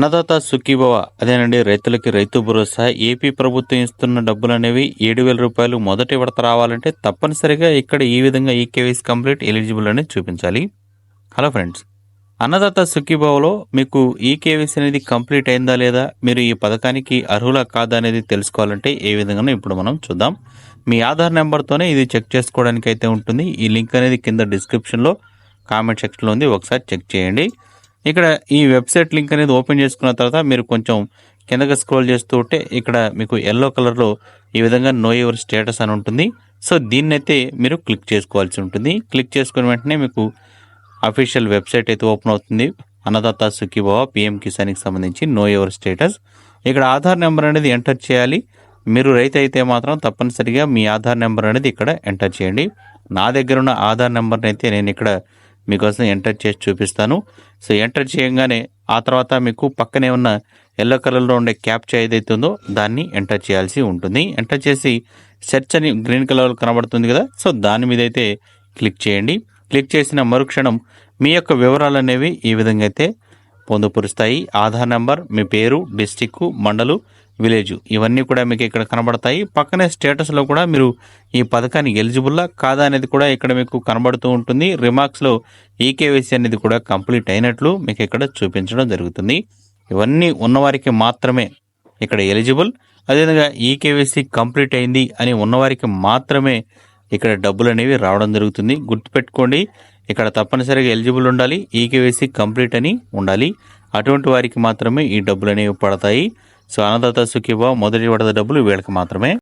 అన్నదాత సుఖీభవ. అదేనండి రైతులకి రైతు భరోసా. ఏపీ ప్రభుత్వం ఇస్తున్న డబ్బులు అనేవి ఏడు వేల రూపాయలు మొదటి విడత రావాలంటే తప్పనిసరిగా ఇక్కడ ఈ విధంగా ఈ కేవైసీ కంప్లీట్ ఎలిజిబుల్ అనేది చూపించాలి. హలో ఫ్రెండ్స్ అన్నదాత సుఖీభవలో మీకు ఈ కేవైసీ అనేది కంప్లీట్ అయిందా లేదా మీరు ఈ పథకానికి అర్హులా కాదా అనేది తెలుసుకోవాలంటే ఏ విధంగానో ఇప్పుడు మనం చూద్దాం. మీ ఆధార్ నెంబర్తోనే ఇది చెక్ చేసుకోవడానికి అయితే ఉంటుంది. ఈ లింక్ అనేది కింద డిస్క్రిప్షన్లో కామెంట్ సెక్షన్లో ఉంది. ఒకసారి చెక్ చేయండి. ఇక్కడ ఈ వెబ్సైట్ లింక్ అనేది ఓపెన్ చేసుకున్న తర్వాత మీరు కొంచెం కిందకి స్క్రోల్ చేస్తూ ఉంటే ఇక్కడ మీకు ఎల్లో కలర్లో ఈ విధంగా నో యువర్ స్టేటస్ అని ఉంటుంది. సో దీన్ని అయితే మీరు క్లిక్ చేసుకోవాల్సి ఉంటుంది. క్లిక్ చేసుకున్న వెంటనే మీకు అఫీషియల్ వెబ్సైట్ అయితే ఓపెన్ అవుతుంది. అన్నదాత సుఖీభవ పిఎం కిసాన్కి సంబంధించి నో యువర్ స్టేటస్ ఇక్కడ ఆధార్ నెంబర్ అనేది ఎంటర్ చేయాలి. మీరు రైతు అయితే మాత్రం తప్పనిసరిగా మీ ఆధార్ నెంబర్ అనేది ఇక్కడ ఎంటర్ చేయండి. నా దగ్గర ఉన్న ఆధార్ నెంబర్ని అయితే నేను ఇక్కడ మీకోసం ఎంటర్ చేసి చూపిస్తాను. సో ఎంటర్ చేయగానే ఆ తర్వాత మీకు పక్కనే ఉన్న ఎల్లో కలర్లో ఉండే క్యాప్చా ఏదైతే ఉందో దాన్ని ఎంటర్ చేయాల్సి ఉంటుంది. ఎంటర్ చేసి సెర్చ్ అని గ్రీన్ కలర్ కనబడుతుంది కదా సో దాని మీద అయితే క్లిక్ చేయండి. క్లిక్ చేసిన మరుక్షణం మీ యొక్క వివరాలు అనేవి ఈ విధంగా అయితే పొందుపరుస్తాయి. ఆధార్ నెంబర్ మీ పేరు డిస్టిక్ మండలు విలేజ్. ఇవన్నీ కూడా మీకు ఇక్కడ కనబడతాయి. పక్కనే స్టేటస్లో కూడా మీరు ఈ పథకానికి ఎలిజిబుల్లా కాదా అనేది కూడా ఇక్కడ మీకు కనబడుతూ ఉంటుంది. రిమార్క్స్లో ఈకేవైసీ అనేది కూడా కంప్లీట్ అయినట్లు మీకు ఇక్కడ చూపించడం జరుగుతుంది. ఇవన్నీ ఉన్నవారికి మాత్రమే ఇక్కడ ఎలిజిబుల్. అదేవిధంగా ఈకేవైసీ కంప్లీట్ అయింది అని ఉన్నవారికి మాత్రమే ఇక్కడ డబ్బులు అనేవి రావడం జరుగుతుంది. గుర్తుపెట్టుకోండి ఇక్కడ తప్పనిసరిగా ఎలిజిబుల్ ఉండాలి ఈకేవైసీ కంప్లీట్ అని ఉండాలి. అటువంటి వారికి మాత్రమే ఈ డబ్బులు అనేవి పడతాయి. సో అన్నదాత సుఖీభావ మొదటి విడత డబ్బులు వీళ్ళకి మాత్రమే.